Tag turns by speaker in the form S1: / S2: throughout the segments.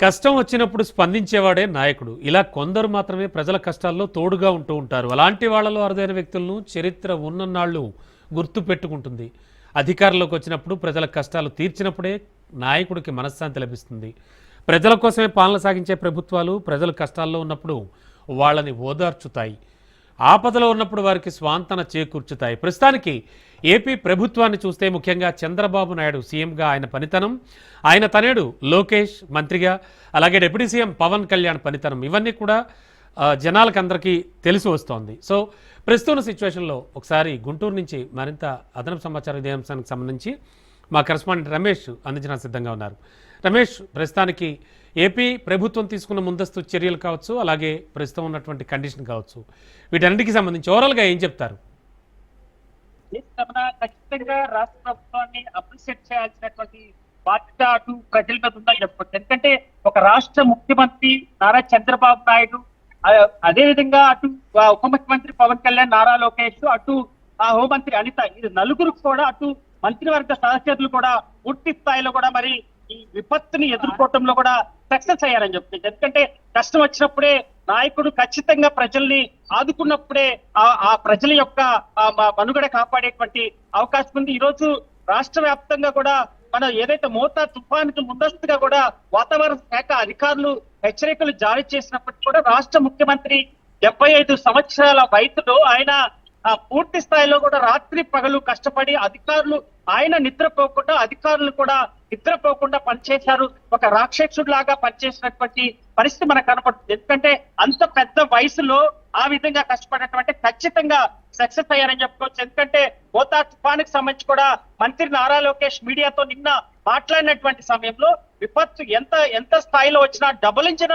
S1: కష్టం వచ్చినప్పుడు స్పందించేవాడే నాయకుడు. ఇలా కొందరు మాత్రమే ప్రజల కష్టాల్లో తోడుగా ఉంటూ ఉంటారు. అలాంటి వాళ్ళలో అరుదైన వ్యక్తులను చరిత్ర ఉన్ననాళ్ళు గుర్తు పెట్టుకుంటుంది. అధికారంలోకి వచ్చినప్పుడు ప్రజల కష్టాలు తీర్చినప్పుడే నాయకుడికి మనశ్శాంతి లభిస్తుంది. ప్రజల కోసమే పాలన సాగించే ప్రభుత్వాలు ప్రజల కష్టాల్లో ఉన్నప్పుడు వాళ్ళని ఓదార్చుతాయి. ఆపదలో ఉన్నప్పుడు వారికి స్వాంతన చేకూర్చుతాయి. ప్రస్తుతానికి ఏపీ ప్రభుత్వాన్ని చూస్తే ముఖ్యంగా చంద్రబాబు నాయుడు సీఎంగా ఆయన పనితనం ఆయన తనేడు లోకేష్ మంత్రిగా అలాగే డిప్యూటీ సీఎం పవన్ కళ్యాణ్ పనితనం. ఇవన్నీ కూడా ఆ, జనాలకు అందరికీ తెలిసి వస్తోంది. సో ప్రస్తుత సిచ్యువేషన్లో ఒకసారి గుంటూరు నుంచి మరింత అదనపు సమాచారం ఇదే అంశానికి సంబంధించి మా కరెస్పాండెంట్ రమేష్ అందించడానికి సిద్ధంగా ఉన్నారు. రమేష్ ప్రస్తుతానికి ఏపీ ప్రభుత్వం తీసుకున్న ముందస్తు చర్యలు కావచ్చు అలాగే ప్రస్తుతం ఉన్నటువంటి కండిషన్ కావచ్చు. వీటన్నిటికీ సంబంధించి ఓవరాల్గా ఏం చెప్తారు?
S2: రమణ ఖచ్చితంగా రాష్ట్ర ప్రభుత్వాన్ని అప్రిషియేట్ చేయాల్సినటువంటి బాధ్యత అటు ప్రజల మీద ఉందని చెప్పుకోవచ్చు. ఎందుకంటే ఒక రాష్ట్ర ముఖ్యమంత్రి నారా చంద్రబాబు నాయుడు అదే విధంగా అటు ఉప ముఖ్యమంత్రి పవన్ కళ్యాణ్ నారా లోకేష్ అటు ఆ హోంమంత్రి అనిత ఇది నలుగురు కూడా అటు మంత్రివర్గ సహచరులు కూడా పూర్తి స్థాయిలో కూడా మరి ఈ విపత్తుని ఎదుర్కోవటంలో కూడా సక్సెస్ అయ్యారని చెప్తుంది ఎందుకంటే కష్టం వచ్చినప్పుడే నాయకుడు ఖచ్చితంగా ప్రజల్ని ఆదుకున్నప్పుడే ఆ ఆ ప్రజల యొక్క మనుగడ కాపాడేటువంటి అవకాశం ఉంది. ఈ రోజు రాష్ట్ర వ్యాప్తంగా కూడా మనం ఏదైతే మోతా తుఫానికి ముందస్తుగా కూడా వాతావరణ శాఖ అధికారులు హెచ్చరికలు జారీ చేసినప్పటికీ కూడా రాష్ట్ర ముఖ్యమంత్రి డెబ్బై ఐదు సంవత్సరాల వయసులో ఆయన పూర్తి స్థాయిలో కూడా రాత్రి పగలు కష్టపడి అధికారులు ఆయన నిద్రపోకుండా అధికారులు కూడా నిద్రపోకుండా పనిచేశారు. ఒక రాక్షసుడు లాగా పనిచేసినటువంటి పరిస్థితి మనకు కనపడుతుంది. ఎందుకంటే అంత పెద్ద వయసులో ఆ విధంగా కష్టపడినటువంటి ఖచ్చితంగా సక్సెస్ అయ్యారని చెప్పుకోవచ్చు. ఎందుకంటే గోతా తుఫానికి సంబంధించి కూడా మంత్రి నారా లోకేష్ మీడియాతో నిన్న మాట్లాడినటువంటి సమయంలో విపత్తు ఎంత ఎంత స్థాయిలో వచ్చినా డబలించిన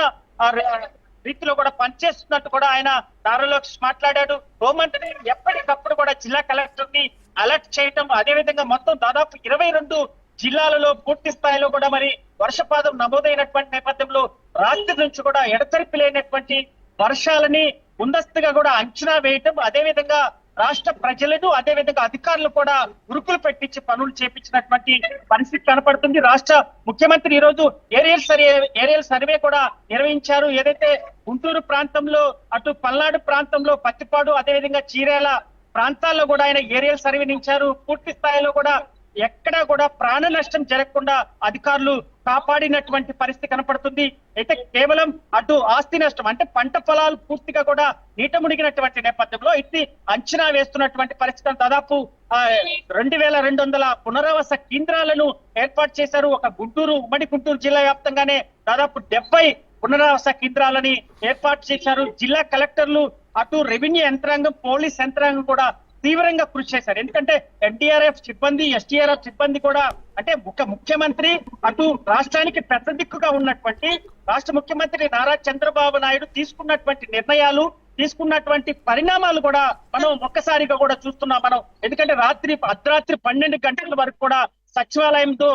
S2: రీతిలో కూడా పనిచేస్తున్నట్టు కూడా ఆయన నారా లోకేష్ మాట్లాడాడు. హోంమంత్రి ఎప్పటికప్పుడు కూడా జిల్లా కలెక్టర్ని అలర్ట్ చేయటం అదే విధంగా మొత్తం దాదాపు ఇరవై రెండు జిల్లాలలో పూర్తి స్థాయిలో కూడా మరి వర్షపాతం నమోదైనటువంటి నేపథ్యంలో రాత్రి నుంచి కూడా ఎడతెరిపి లేనటువంటి వర్షాలని ముందస్తుగా కూడా అంచనా వేయటం అదే విధంగా రాష్ట్ర ప్రజలను అదే విధంగా అధికారులు కూడా ఉరుకులు పెట్టించి పనులు చేపించినటువంటి పరిస్థితి కనపడుతుంది. రాష్ట్ర ముఖ్యమంత్రి ఈ రోజు ఏరియల్ సర్వే ఏరియల్ సర్వే కూడా నిర్వహించారు. ఏదైతే గుంటూరు ప్రాంతంలో అటు పల్నాడు ప్రాంతంలో పత్తిపాడు అదే విధంగా చీరాల ప్రాంతాల్లో కూడా ఆయన ఏరియల్ సర్వే నించారు పూర్తి స్థాయిలో కూడా ఎక్కడా కూడా ప్రాణ నష్టం జరగకుండా అధికారులు కాపాడినటువంటి పరిస్థితి కనపడుతుంది. అయితే కేవలం అటు ఆస్తి నష్టం అంటే పంట పొలాలు పూర్తిగా కూడా నీట మునిగినటువంటి నేపథ్యంలో ఇది అంచనా వేస్తున్నటువంటి పరిస్థితి దాదాపు ఆ, రెండు వేల రెండు వందల పునరావాస కేంద్రాలను ఏర్పాటు చేశారు. ఒక గుంటూరు ఉమ్మడి గుంటూరు జిల్లా వ్యాప్తంగానే దాదాపు డెబ్బై పునరావాస కేంద్రాలని ఏర్పాటు చేశారు. జిల్లా కలెక్టర్లు అటు రెవెన్యూ యంత్రాంగం పోలీస్ యంత్రాంగం కూడా తీవ్రంగా కృషి చేశారు. ఎందుకంటే ఎన్టీఆర్ఎఫ్ సిబ్బంది ఎస్టీఆర్ఎఫ్ సిబ్బంది కూడా అంటే ఒక ముఖ్యమంత్రి అటు రాష్ట్రానికి పెద్ద దిక్కుగా ఉన్నటువంటి రాష్ట్ర ముఖ్యమంత్రి నారా చంద్రబాబు నాయుడు తీసుకున్నటువంటి నిర్ణయాలు తీసుకున్నటువంటి పరిణామాలు కూడా మనం ఒక్కసారిగా కూడా చూస్తున్నాం మనం. ఎందుకంటే రాత్రి అర్ధరాత్రి పన్నెండు గంటల వరకు కూడా సచివాలయంతో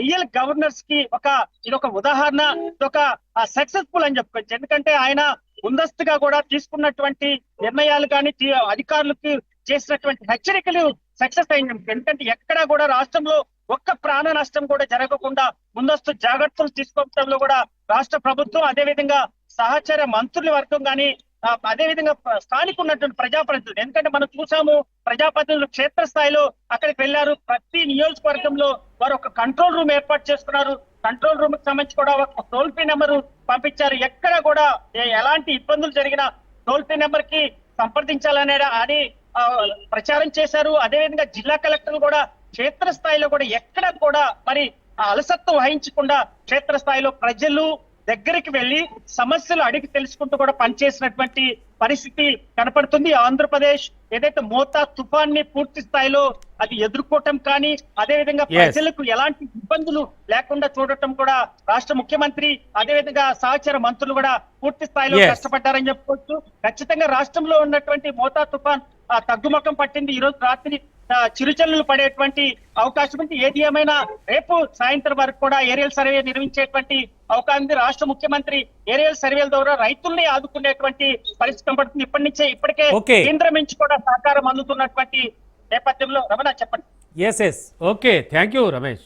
S2: రియల్ గవర్నర్స్కి ఒక ఇది ఒక ఉదాహరణ ఇదొక ఒక సక్సెస్ఫుల్ అని చెప్పుకోవచ్చు. ఎందుకంటే ఆయన ముందస్తుగా కూడా తీసుకున్నటువంటి నిర్ణయాలు కానీ అధికారులకి చేసినటువంటి హెచ్చరికలు సక్సెస్ అయింది ఎందుకంటే ఎక్కడా కూడా రాష్ట్రంలో ఒక్క ప్రాణ నష్టం కూడా జరగకుండా ముందస్తు జాగ్రత్తలు తీసుకోవడంలో కూడా రాష్ట్ర ప్రభుత్వం అదే విధంగా సహచర మంత్రుల వర్గం కానీ అదే విధంగా స్థానిక ఉన్నటువంటి ప్రజాప్రతినిధులు. ఎందుకంటే మనం చూసాము ప్రజాప్రతినిధులు క్షేత్రస్థాయిలో అక్కడికి వెళ్ళారు. ప్రతి నియోజకవర్గంలో వారు ఒక కంట్రోల్ రూమ్ ఏర్పాటు చేసుకున్నారు. కంట్రోల్ రూమ్కి సంబంధించి కూడా ఒక టోల్ ఫ్రీ నెంబర్ పంపించారు. ఎక్కడ కూడా ఏ- ఎలాంటి ఇబ్బందులు జరిగినా టోల్ ఫ్రీ నెంబర్కి సంప్రదించాలనే అని ప్రచారం చేశారు. అదే విధంగా జిల్లా కలెక్టర్లు కూడా క్షేత్ర స్థాయిలో కూడా ఎక్కడ కూడా మరి ఆ అలసత్వం వహించకుండా క్షేత్ర స్థాయిలో ప్రజలు దగ్గరికి వెళ్ళి సమస్యలు అడిగి తెలుసుకుంటూ కూడా పనిచేసినటువంటి పరిస్థితి కనపడుతుంది. ఆంధ్రప్రదేశ్ ఏదైతే మోతా తుఫాన్ని పూర్తి స్థాయిలో అది ఎదుర్కోవటం కానీ అదే విధంగా
S1: Yes.
S2: ప్రజలకు ఎలాంటి ఇబ్బందులు లేకుండా చూడటం కూడా రాష్ట్ర ముఖ్యమంత్రి అదే విధంగా సహచర మంత్రులు కూడా పూర్తి స్థాయిలో. కష్టపడ్డారని చెప్పుకోవచ్చు ఖచ్చితంగా రాష్ట్రంలో ఉన్నటువంటి మోతా తుఫాన్ తగ్గుముఖం పట్టింది ఈ రోజు రాత్రి ఆ, చిరుచల్లులు పడేటువంటి అవకాశం ఉంది ఏది ఏమైనా రేపు సాయంత్రం వరకు కూడా ఏరియల్ సర్వే నిర్వహించేటువంటి అవకాశం ఉంది రాష్ట్ర ముఖ్యమంత్రి ఏరియల్ సర్వేల ద్వారా రైతుల్ని ఆదుకునేటువంటి పరిస్థితి కనపడుతుంది ఇప్పటి నుంచే ఇప్పటికే. కేంద్రం నుంచి కూడా సహకారం అందుతున్నటువంటి నేపథ్యంలో Ramana
S1: yes yes. Okay. Thank you ramesh.